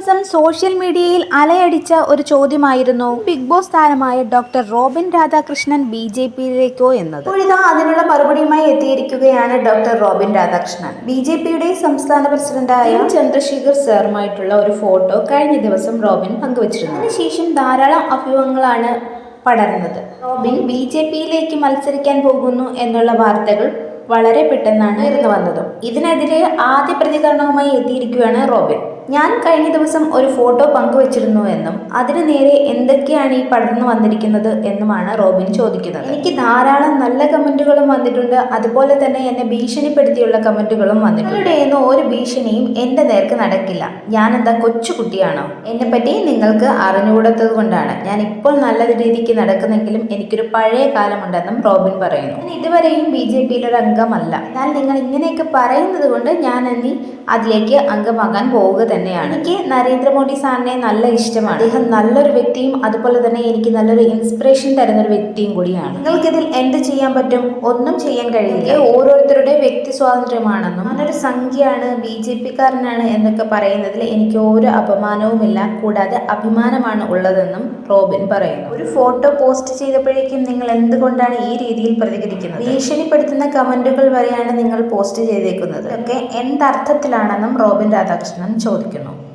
ദിവസം സോഷ്യൽ മീഡിയയിൽ അലയടിച്ച ഒരു ചോദ്യമായിരുന്നു. ബിഗ് ബോസ് താരമായ doctor Robin Radhakrishnan B J പിയിലേക്കോ എന്നത്. ഇപ്പോഴിതാ അതിനുള്ള മറുപടിയുമായി എത്തിയിരിക്കുകയാണ് doctor Robin Radhakrishnan. B J പിയുടെ സംസ്ഥാന പ്രസിഡന്റായ ചന്ദ്രശേഖർ സാറുമായിട്ടുള്ള ഒരു ഫോട്ടോ കഴിഞ്ഞ ദിവസം റോബിൻ പങ്കുവച്ചിരുന്നു. അതിനുശേഷം ധാരാളം അഭ്യൂഹങ്ങളാണ് പടർന്നത്. റോബിൻ ബി ജെ പിയിലേക്ക് മത്സരിക്കാൻ പോകുന്നു എന്നുള്ള വാർത്തകൾ വളരെ പെട്ടെന്നാണ് ഉയർന്നു വന്നതും. ഇതിനെതിരെ ആദ്യ പ്രതികരണവുമായി എത്തിയിരിക്കുകയാണ് റോബിൻ. ഞാൻ കഴിഞ്ഞ ദിവസം ഒരു ഫോട്ടോ പങ്കുവച്ചിരുന്നു എന്നും അതിന് നേരെ എന്തൊക്കെയാണ് ഈ പടർന്നു വന്നിരിക്കുന്നത് എന്നുമാണ് റോബിൻ ചോദിക്കുന്നത്. എനിക്ക് ധാരാളം നല്ല കമന്റുകളും വന്നിട്ടുണ്ട്. അതുപോലെ തന്നെ എന്നെ ഭീഷണിപ്പെടുത്തിയുള്ള കമന്റുകളും വന്നിട്ടുണ്ട്. നിങ്ങളുടെയൊന്നും ഒരു ഭീഷണിയും എന്റെ നേർക്ക് നടക്കില്ല. ഞാൻ എന്താ കൊച്ചുകുട്ടിയാണോ എന്നെ പറ്റി നിങ്ങൾക്ക് അറിഞ്ഞുകൂടാത്തത് കൊണ്ടാണ്. ഞാൻ ഇപ്പോൾ നല്ല രീതിക്ക് നടക്കുന്നെങ്കിലും എനിക്കൊരു പഴയ കാലമുണ്ടെന്നും റോബിൻ പറയുന്നു. ഇതുവരെയും ബി ജെ പിയിലൊരു ഒരു അംഗമല്ല. എന്നാൽ നിങ്ങൾ ഇങ്ങനെയൊക്കെ പറയുന്നത് കൊണ്ട് ഞാൻ ഇനി അതിലേക്ക് അംഗമാകാൻ പോവുക തന്നെയാണ്. എനിക്ക് നരേന്ദ്രമോദി സാറിനെ നല്ല ഇഷ്ടമാണ്. അദ്ദേഹം നല്ലൊരു വ്യക്തിയും അതുപോലെ തന്നെ എനിക്ക് നല്ലൊരു ഇൻസ്പിറേഷൻ തരുന്ന ഒരു വ്യക്തിയും കൂടിയാണ്. നിങ്ങൾക്കിതിൽ എന്ത് ചെയ്യാൻ പറ്റും? ഒന്നും ചെയ്യാൻ കഴിയില്ല. ഓരോരുത്തരുടെ വ്യക്തി സ്വാതന്ത്ര്യമാണെന്നും ഞാനൊരു സംഖ്യയാണ് ബി ജെ പിക്കാരനാണ് എന്നൊക്കെ പറയുന്നതിൽ എനിക്ക് ഒരു അപമാനവുമില്ല. കൂടാതെ അഭിമാനമാണ് ഉള്ളതെന്നും റോബിൻ പറയുന്നു. ഒരു ഫോട്ടോ പോസ്റ്റ് ചെയ്തപ്പോഴേക്കും നിങ്ങൾ എന്തുകൊണ്ടാണ് ഈ രീതിയിൽ പ്രതികരിക്കുന്നത്? ഭീഷണിപ്പെടുത്തുന്ന കമന്റുകൾ വരെയാണ് നിങ്ങൾ പോസ്റ്റ് ചെയ്തേക്കുന്നത്. ഒക്കെ എന്തർത്ഥത്തിലാണെന്നും റോബിൻ രാധാകൃഷ്ണൻ ചോദിക്കുന്നു.